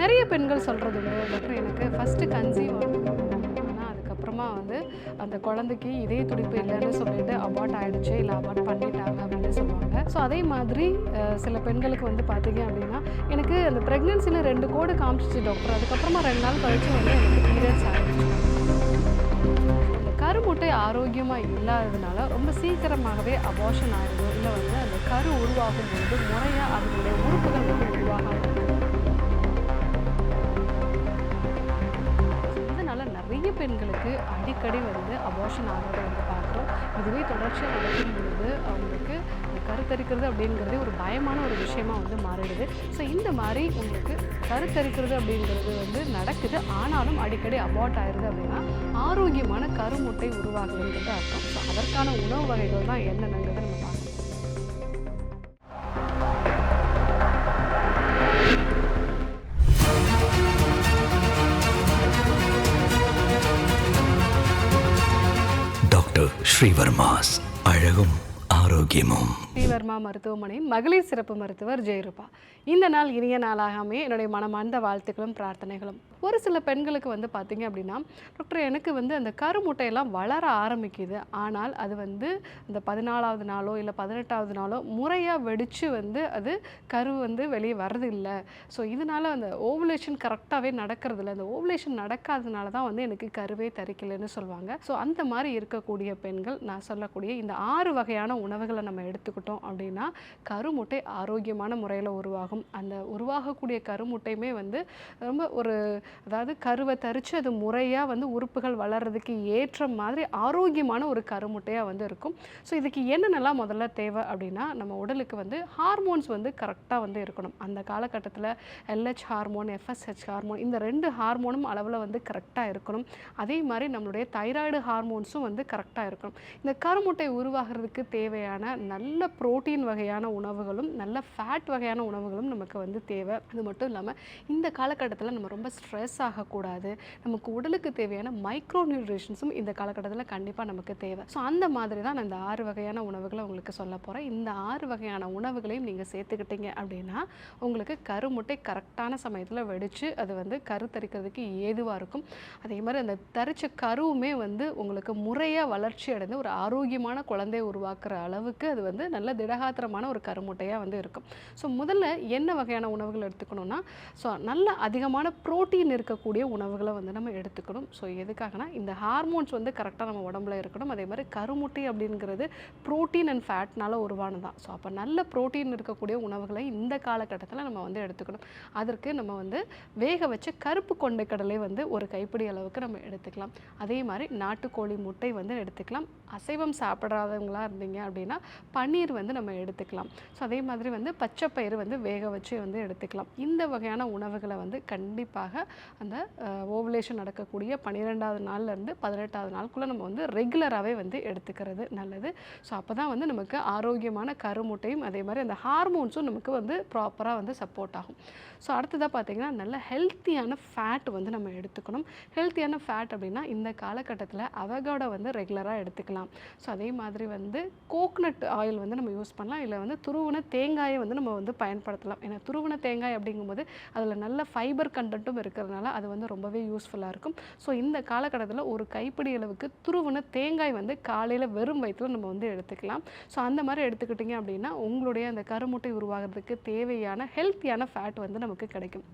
நிறைய பெண்கள் சொல்கிறது உண்டு. டாக்டர் எனக்கு ஃபஸ்ட்டு கன்சீவ் ஆனால் அதுக்கப்புறமா வந்து அந்த குழந்தைக்கு இதே துடிப்பு இல்லைன்னு சொல்லிட்டு அபார்ட் ஆகிடுச்சு இல்லை அபார்ட் பண்ணிட்டாங்க அப்படின்னு சொல்லுவாங்க. ஸோ அதே மாதிரி சில பெண்களுக்கு வந்து பார்த்தீங்க அப்படின்னா எனக்கு அந்த ப்ரெக்னென்சியில் ரெண்டு கோடு காமிச்சிச்சு டாக்டர் அதுக்கப்புறமா ரெண்டு நாள் கழிச்சு வந்து எனக்கு பீரியட்ஸ் ஆகிடுச்சு கருமுட்டை ஆரோக்கியமாக இல்லாததுனால ரொம்ப சீக்கிரமாகவே அபார்ஷன் ஆகிடும் இல்லை வந்து அந்த கரு உருவாகும் பொழுது முறையாக அதனுடைய உறுப்புகள் வந்து உருவாகாது. பெண்களுக்கு அடிக்கடி வந்து அபார்ஷன் ஆகிறத வந்து பார்க்குறோம் இதுவே தொடர்ச்சியாக நடக்கும் பொழுது அவங்களுக்கு கருத்தரிக்கிறது அப்படிங்கிறதே ஒரு பயமான ஒரு விஷயமாக வந்து மாறிடுது. ஸோ இந்த மாதிரி உங்களுக்கு கருத்தரிக்கிறது அப்படிங்கிறது வந்து நடக்குது. ஆனாலும் அடிக்கடி அபார்ட் ஆயிடுது அப்படின்னா ஆரோக்கியமான கருமுட்டை உருவாகலைங்கிறது அர்த்தம். ஸோ அதற்கான உணவு வகைகள் தான் என்னென்ன ஸ்ரீவர்மாஸ் அழகும் ஆரோக்கியமும். ஸ்ரீவர்மா மருத்துவமனையின் மகளிர் சிறப்பு மருத்துவர் ஜெயரூபா. இந்த நாள் இனிய நாளாகாமே என்னுடைய மனமார்ந்த வாழ்த்துக்களும் பிரார்த்தனைகளும். ஒரு சில பெண்களுக்கு வந்து பார்த்தீங்க அப்படின்னா டாக்டர் எனக்கு வந்து அந்த கருமுட்டையெல்லாம் வளர ஆரம்பிக்குது. ஆனால் அது வந்து இந்த பதினாலாவது நாளோ இல்லை பதினெட்டாவது நாளோ முறையாக வெடித்து வந்து அது கரு வந்து வெளியே வர்றது இல்லை ஸோ இதனால் அந்த ஓவுலேஷன் கரெக்டாகவே நடக்கிறது இல்லை அந்த ஓவுலேஷன் நடக்காததுனால தான் வந்து எனக்கு கருவே தரிக்கலைன்னு சொல்லுவாங்க ஸோ அந்த மாதிரி இருக்கக்கூடிய பெண்கள் நான் சொல்லக்கூடிய இந்த ஆறு வகையான உணவுகளை நம்ம எடுத்துக்கிட்டோம் அப்படின்னா கருமுட்டை ஆரோக்கியமான முறையில் உருவாகும். அந்த உருவாகக்கூடிய கருமுட்டையுமே வந்து ரொம்ப ஒரு அதாவது கருவை தரித்து அது முறையாக வந்து உறுப்புகள் வளர்கிறதுக்கு ஏற்ற மாதிரி ஆரோக்கியமான ஒரு கருமுட்டையாக வந்து இருக்கும். ஸோ இதுக்கு என்னென்னலாம் முதல்ல தேவை அப்படின்னா நம்ம உடலுக்கு வந்து ஹார்மோன்ஸ் வந்து கரெக்டாக வந்து இருக்கணும். அந்த காலகட்டத்தில் எல்ஹெச் ஹார்மோன் எஃப்எஸ்ஹெச் ஹார்மோன் இந்த ரெண்டு ஹார்மோனும் அளவில் வந்து கரெக்டாக இருக்கணும். அதே மாதிரி நம்மளுடைய தைராய்டு ஹார்மோன்ஸும் வந்து கரெக்டாக இருக்கணும். இந்த கருமுட்டை உருவாகிறதுக்கு தேவையான நல்ல புரோட்டீன் வகையான உணவுகளும் நல்ல ஃபேட் வகையான உணவுகளும் நமக்கு வந்து தேவை. அது மட்டும் இல்லாமல் இந்த காலகட்டத்தில் நம்ம ரொம்ப ஸ்ட்ரெஸ் ஆகக்கூடாது. நமக்கு உடலுக்கு தேவையான மைக்ரோ நியூட்ரிஷன்ஸும் இந்த காலகட்டத்தில் கண்டிப்பாக நமக்கு தேவை. ஸோ அந்த மாதிரி தான் நான் இந்த ஆறு வகையான உணவுகளை உங்களுக்கு சொல்ல போகிறேன் இந்த ஆறு வகையான உணவுகளையும் நீங்கள் சேர்த்துக்கிட்டீங்க அப்படின்னா உங்களுக்கு கருமுட்டை கரெக்டான சமயத்தில் வெடித்து அது வந்து கரு தரிக்கிறதுக்கு ஏதுவாக இருக்கும். அதே மாதிரி அந்த தரிச்ச கருவுமே வந்து உங்களுக்கு முறையாக வளர்ச்சி அடைந்து ஒரு ஆரோக்கியமான குழந்தையை உருவாக்குற அளவுக்கு அது வந்து நல்ல திடகாத்திரமான ஒரு கருமுட்டையாக வந்து இருக்கும். ஸோ முதல்ல என்ன வகையான உணவுகள் எடுத்துக்கணும்னா ஸோ நல்ல அதிகமான புரோட்டீன் இருக்கக்கூடிய உணவுகளை வந்து நம்ம எடுத்துக்கணும். ஸோ எதுக்காகனா இந்த ஹார்மோன்ஸ் வந்து கரெக்டாக நம்ம உடம்புல இருக்கணும். அதே மாதிரி கருமுட்டை அப்படிங்கிறது ப்ரோட்டீன் அண்ட் ஃபேட்னால உருவானதான் ஸோ அப்போ நல்ல ப்ரோட்டீன் இருக்கக்கூடிய உணவுகளை இந்த காலகட்டத்தில் நம்ம வந்து எடுத்துக்கணும். அதற்கு நம்ம வந்து வேக வச்ச கருப்பு கொண்டை கடலை வந்து ஒரு கைப்பிடி அளவுக்கு நம்ம எடுத்துக்கலாம். அதே மாதிரி நாட்டுக்கோழி முட்டை வந்து எடுத்துக்கலாம். அசைவம் சாப்பிடாதவங்களா இருந்தீங்க அப்படின்னா பன்னீர் வந்து நம்ம எடுத்துக்கலாம். ஸோ அதே மாதிரி வந்து பச்சைப்பயிறு வந்து வேக வச்சு வந்து எடுத்துக்கலாம். இந்த வகையான உணவுகளை வந்து கண்டிப்பாக அந்த ஓவலேஷன் நடக்கக்கூடிய பன்னிரெண்டாவது நாள்லேருந்து பதினெட்டாவது நாளுக்குள்ளே நம்ம வந்து ரெகுலராகவே வந்து எடுத்துக்கிறது நல்லது. ஸோ அப்போ தான் வந்து நமக்கு ஆரோக்கியமான கருமுட்டையும் அதே மாதிரி அந்த ஹார்மோன்ஸும் நமக்கு வந்து ப்ராப்பராக வந்து சப்போர்ட் ஆகும். ஸோ அடுத்ததாக பார்த்திங்கன்னா நல்ல ஹெல்த்தியான ஃபேட் வந்து நம்ம எடுத்துக்கணும். ஹெல்த்தியான ஃபேட் அப்படின்னா இந்த காலகட்டத்தில் அவகோடா வந்து ரெகுலராக எடுத்துக்கலாம். ஸோ அதே மாதிரி வந்து கோக்னட் ஆயில் வந்து நம்ம யூஸ் பண்ணலாம். இல்லை வந்து துருவன தேங்காயை வந்து நம்ம வந்து பயன்படுத்தலாம். ஏன்னா துருவன தேங்காய் அப்படிங்கும்போது அதில் நல்ல ஃபைபர் கண்டென்ட்டும் இருக்கிறதுனால அது வந்து ரொம்பவே யூஸ்ஃபுல்லாக இருக்கும். ஸோ இந்த காலகட்டத்தில் ஒரு கைப்பிடி அளவுக்கு துருவன தேங்காய் வந்து காலையில் வெறும் வயிற்றில் நம்ம வந்து எடுத்துக்கலாம். ஸோ அந்த மாதிரி எடுத்துக்கிட்டிங்க அப்படின்னா உங்களுடைய அந்த கருமுட்டை உருவாகிறதுக்கு தேவையான ஹெல்த்தியான ஃபேட் வந்து நமக்கு கிடைக்கும்.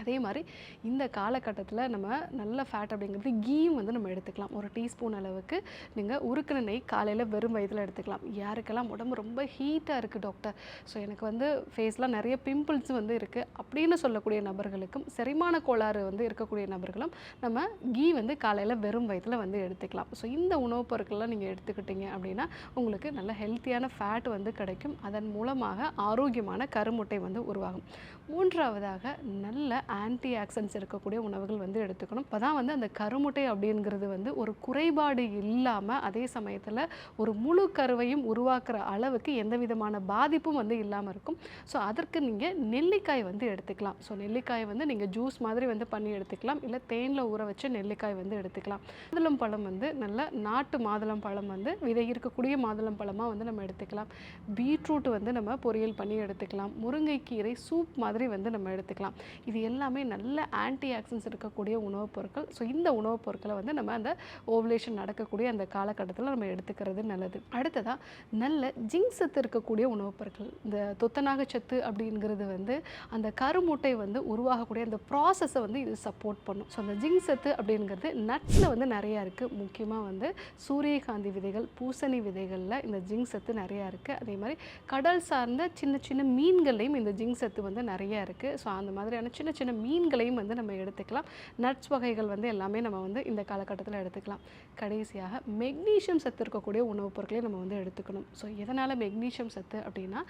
அதே மாதிரி இந்த காலகட்டத்தில் நம்ம நல்ல ஃபேட் அப்படிங்கிறது கீயும் வந்து நம்ம எடுத்துக்கலாம். ஒரு டீஸ்பூன் அளவுக்கு நீங்கள் உருக்கின நெய் காலையில் வெறும் வயதில் எடுத்துக்கலாம். யாருக்கெல்லாம் உடம்பு ரொம்ப ஹீட்டாக இருக்குது டாக்டர் ஸோ எனக்கு வந்து ஃபேஸ்லாம் நிறைய பிம்பிள்ஸ் வந்து இருக்குது அப்படின்னு சொல்லக்கூடிய நபர்களுக்கும் செரிமான கோளாறு வந்து இருக்கக்கூடிய நபர்களும் நம்ம கீ வந்து காலையில் வெறும் வயதில் வந்து எடுத்துக்கலாம். ஸோ இந்த உணவுப் பொருட்கள்லாம் நீங்கள் எடுத்துக்கிட்டீங்க அப்படின்னா உங்களுக்கு நல்ல ஹெல்த்தியான ஃபேட் வந்து கிடைக்கும். அதன் மூலமாக ஆரோக்கியமான கருமுட்டை வந்து உருவாகும். மூன்றாவதாக நல்ல ஆன்டி ஆக்சன்ஸ் இருக்கக்கூடிய உணவுகள் வந்து எடுத்துக்கணும். அப்போ தான் வந்து அந்த கருமுட்டை அப்படிங்கிறது வந்து ஒரு குறைபாடு இல்லாமல் அதே சமயத்தில் ஒரு முழு கருவையும் உருவாக்குற அளவுக்கு எந்த விதமான பாதிப்பும் வந்து இல்லாமல் இருக்கும். ஸோ அதற்கு நீங்கள் நெல்லிக்காய் வந்து எடுத்துக்கலாம். ஸோ நெல்லிக்காய் வந்து நீங்கள் ஜூஸ் மாதிரி வந்து பண்ணி எடுத்துக்கலாம். இல்லை தேனில் ஊற வச்ச நெல்லிக்காய் வந்து எடுத்துக்கலாம். மாதுளம் பழம் வந்து நல்ல நாட்டு மாதுளம் பழம் வந்து விதை இருக்கக்கூடிய மாதுளம் பழமாக வந்து நம்ம எடுத்துக்கலாம். பீட்ரூட் வந்து நம்ம பொரியல் பண்ணி எடுத்துக்கலாம். முருங்கைக்கீரை சூப் மாதிரி வந்து நம்ம எடுத்துக்கலாம். இது எல்லாம் எல்லாமே நல்ல ஆன்டி ஆக்சன்ஸ் இருக்கக்கூடிய உணவுப் பொருட்கள். ஸோ இந்த உணவுப் பொருட்களை வந்து நம்ம அந்த ஓவலேஷன் நடக்கக்கூடிய அந்த காலகட்டத்தில் நம்ம எடுத்துக்கிறது நல்லது. அடுத்ததாக நல்ல ஜிங்க் சத்து இருக்கக்கூடிய உணவுப் பொருட்கள். இந்த தொத்தநாக சத்து அப்படிங்கிறது வந்து அந்த கருமுட்டை வந்து உருவாகக்கூடிய அந்த ப்ராசஸை வந்து இது சப்போர்ட் பண்ணும். ஸோ அந்த ஜிங்க் சத்து அப்படிங்கிறது நட்ஸில் வந்து நிறையா இருக்குது முக்கியமாக வந்து சூரியகாந்தி விதைகள் பூசணி விதைகளில் இந்த ஜிங்க் சத்து நிறையா இருக்குது அதே மாதிரி கடல் சார்ந்த சின்ன சின்ன மீன்கள்லையும் இந்த ஜிங்க் சத்து வந்து நிறையா இருக்குது ஸோ அந்த மாதிரியான சின்ன சின்ன மீன்களையும் வந்து நம்ம எடுத்துக்கலாம். நட்ஸ் வகைகள் வந்து எல்லாமே நம்ம வந்து இந்த காலகட்டத்தில் எடுத்துக்கலாம். கடைசியாக மெக்னீஷியம் சத்து இருக்கக்கூடிய உணவுப் பொருட்களையும் நம்ம வந்து எடுத்துக்கணும். ஸோ எதனால் மெக்னீஷியம் சத்து அப்படின்னா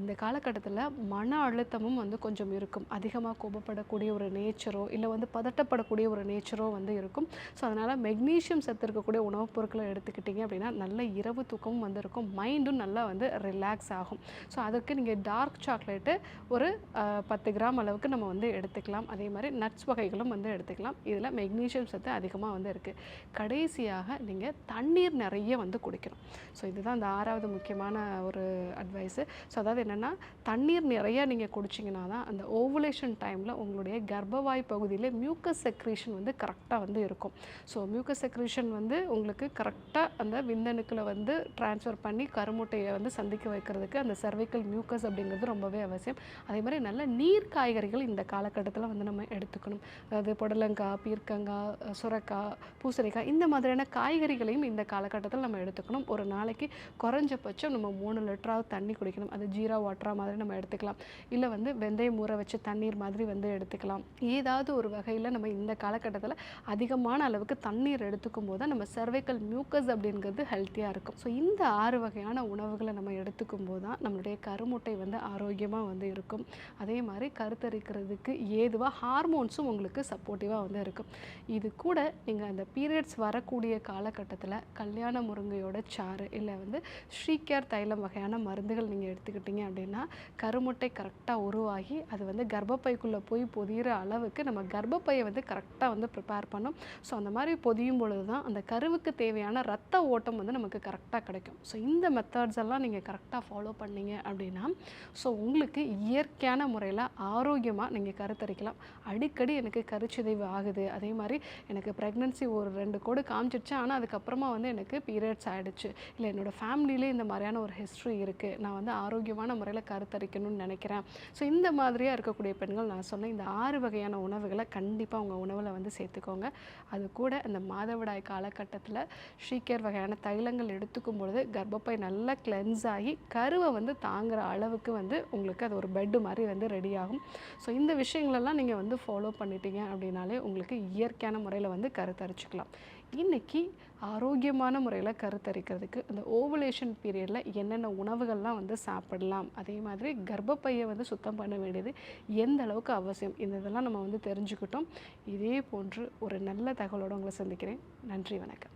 இந்த காலகட்டத்தில் மன அழுத்தமும் வந்து கொஞ்சம் இருக்கும். அதிகமாக கோபப்படக்கூடிய ஒரு நேச்சரோ இல்லை வந்து பதட்டப்படக்கூடிய ஒரு நேச்சரோ வந்து இருக்கும். ஸோ அதனால் மெக்னீஷியம் சத்து இருக்கக்கூடிய உணவுப் பொருட்களை எடுத்துக்கிட்டிங்க அப்படின்னா நல்ல இரவு தூக்கமும் வந்து இருக்கும். மைண்டும் நல்லா வந்து ரிலாக்ஸ் ஆகும். ஸோ அதற்கு நீங்கள் டார்க் சாக்லேட்டு ஒரு பத்து கிராம் அளவுக்கு நம்ம வந்து எடுத்துக்கலாம். அதே மாதிரி நட்ஸ் வகைகளும் வந்து எடுத்துக்கலாம். இதில் மெக்னீஷியம் சத்து அதிகமாக வந்து இருக்குது கடைசியாக நீங்கள் தண்ணீர் நிறைய வந்து குடிக்கணும். ஸோ இதுதான் இந்த ஆறாவது முக்கியமான ஒரு அட்வைஸு ஸோ அதாவது என்னென்னா தண்ணீர் நிறைய நீங்கள் குடிச்சிங்கன்னா தான் அந்த ஓவுலேஷன் டைமில் உங்களுடைய கர்ப்பவாய் பகுதியில் மியூக்கஸ் செக்ரீஷன் வந்து கரெக்டாக வந்து இருக்கும். ஸோ மியூக்கஸ் செக்ரீஷன் வந்து உங்களுக்கு கரெக்டாக அந்த விந்தணுக்களை வந்து ட்ரான்ஸ்ஃபர் பண்ணி கருமுட்டையை வந்து சந்திக்க வைக்கிறதுக்கு அந்த சர்வைக்கல் மியூக்கஸ் அப்படிங்கிறது ரொம்பவே அவசியம். அதே மாதிரி நல்ல நீர் காய்கறிகள் இந்த இடத்துல வந்து நம்ம எடுத்துக்கணும். அதாவது புடலங்காய் பீர்க்கங்காய் சுரக்காய் பூசணிக்காய் இந்த மாதிரியான காய்கறிகளையும் இந்த காலகட்டத்தில் நம்ம எடுத்துக்கணும். ஒரு நாளைக்கு குறைஞ்சபட்சம் நம்ம மூணு லிட்டராவது தண்ணி குடிக்கணும். அது ஜீரா வாட்டராக மாதிரி நம்ம எடுத்துக்கலாம். இல்லை வந்து வெந்தயம் ஊற வச்சு தண்ணீர் மாதிரி வந்து எடுத்துக்கலாம். ஏதாவது ஒரு வகையில் நம்ம இந்த காலகட்டத்தில் அதிகமான அளவுக்கு தண்ணீர் எடுத்துக்கும் போது தான் நம்ம சர்வைக்கல் மியூக்கஸ் அப்படிங்கிறது ஹெல்த்தியாக இருக்கும். ஸோ இந்த ஆறு வகையான உணவுகளை நம்ம எடுத்துக்கும் போது தான் நம்மளுடைய கருமுட்டை வந்து ஆரோக்கியமாக வந்து இருக்கும். அதே மாதிரி கருத்தரிக்கிறதுக்கு ஏதுவாக ஹார்மோன்ஸும் உங்களுக்கு சப்போர்ட்டிவாக வந்து இருக்கும். இது கூட நீங்கள் அந்த பீரியட்ஸ் வரக்கூடிய காலகட்டத்தில் கல்யாண முருங்கையோட சாறு இல்லை வந்து ஸ்ரீகேர் தைலம் வகையான மருந்துகள் நீங்கள் எடுத்துக்கிட்டீங்க அப்படின்னா கருமுட்டை கரெக்டாக உருவாகி அது வந்து கர்ப்பப்பைக்குள்ளே போய் பொதியிற அளவுக்கு நம்ம கர்ப்பப்பையை வந்து கரெக்டாக வந்து ப்ரிப்பேர் பண்ணும். ஸோ அந்த மாதிரி பொதியும் பொழுது தான் அந்த கருவுக்கு தேவையான ரத்த ஓட்டம் வந்து நமக்கு கரெக்டாக கிடைக்கும். ஸோ இந்த மெத்தட்ஸ் எல்லாம் நீங்கள் கரெக்டாக ஃபாலோ பண்ணீங்க அப்படின்னா ஸோ உங்களுக்கு இயற்கையான முறையில் ஆரோக்கியமாக நீங்கள் கருத்தரிக்கலாம் அடிக்கடி எனக்கு கருச்சிதைவு ஆகுது. அதே மாதிரி எனக்கு ப்ரெக்னன்சி ஒரு ரெண்டு கோடு காமிச்சிருச்சு. ஆனால் அதுக்கப்புறமா வந்து எனக்கு பீரியட்ஸ் ஆகிடுச்சு இல்லை என்னோட ஃபேமிலியிலே இந்த மாதிரியான ஒரு ஹிஸ்ட்ரி இருக்குது நான் வந்து ஆரோக்கியமான முறையில் கருத்தரிக்கணும்னு நினைக்கிறேன். ஸோ இந்த மாதிரியாக இருக்கக்கூடிய பெண்கள் நான் சொன்ன இந்த ஆறு வகையான உணவுகளை கண்டிப்பாக உங்கள் உணவில் வந்து சேர்த்துக்கோங்க. அது கூட இந்த மாதவிடாய் காலகட்டத்தில் ஷீக்கர் வகையான தைலங்கள் எடுத்துக்கும் பொழுது கர்ப்பப்பை நல்லா கிளென்ஸ் ஆகி கருவை வந்து தாங்குகிற அளவுக்கு வந்து உங்களுக்கு அது ஒரு பெட்டு மாதிரி வந்து ரெடி ஆகும். ஸோ இந்த விஷயங்களெல்லாம் நீங்கள் வந்து ஃபாலோ பண்ணிட்டீங்க அப்படின்னாலே உங்களுக்கு இயற்கையான முறையில் வந்து கருத்தரிச்சுக்கலாம். இன்னைக்கு ஆரோக்கியமான முறையில் கருத்தரிக்கிறதுக்கு அந்த ஓவலேஷன் பீரியடில் என்னென்ன உணவுகள்லாம் வந்து சாப்பிடலாம் அதே மாதிரி கர்ப்பப்பையை வந்து சுத்தம் பண்ண வேண்டியது எந்த அளவுக்கு அவசியம் இந்த இதெல்லாம் நம்ம வந்து தெரிஞ்சுக்கிட்டோம். இதே போன்று ஒரு நல்ல தகவலோடு உங்களை சந்திக்கிறேன். நன்றி வணக்கம்.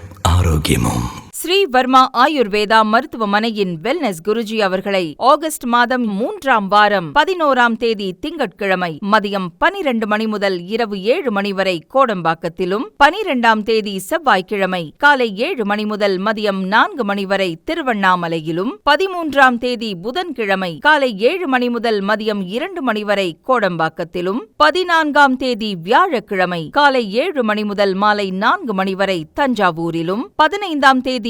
ஆரோக்கியமும் ஸ்ரீ வர்மா ஆயுர்வேதா மருத்துவமனையின் வெல்னஸ் குருஜி அவர்களை ஆகஸ்ட் மாதம் மூன்றாம் வாரம் பதினோராம் தேதி திங்கட்கிழமை மதியம் பனிரெண்டு மணி முதல் இரவு ஏழு மணி வரை கோடம்பாக்கத்திலும் பனிரெண்டாம் தேதி செவ்வாய்க்கிழமை காலை ஏழு மணி முதல் மதியம் நான்கு மணி வரை திருவண்ணாமலையிலும் பதிமூன்றாம் தேதி புதன்கிழமை காலை ஏழு மணி முதல் மதியம் இரண்டு மணி வரை கோடம்பாக்கத்திலும் பதினான்காம் தேதி வியாழக்கிழமை காலை ஏழு மணி முதல் மாலை நான்கு மணி வரை தஞ்சாவூரிலும் பதினைந்தாம் தேதி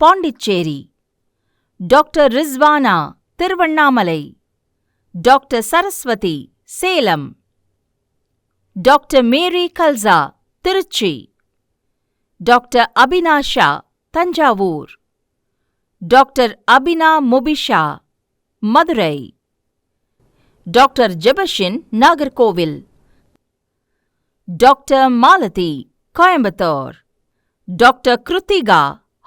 Pondicherry. Doctor Rizwana Tiruvannamalai. Doctor Saraswathi Salem. Doctor Mary Kalsa Trichy. Doctor Abinasha Thanjavur. Doctor Abina Mubisha Madurai. Doctor Jebashin Nagercoil. Doctor Malathi Coimbatore. Doctor Kiruthika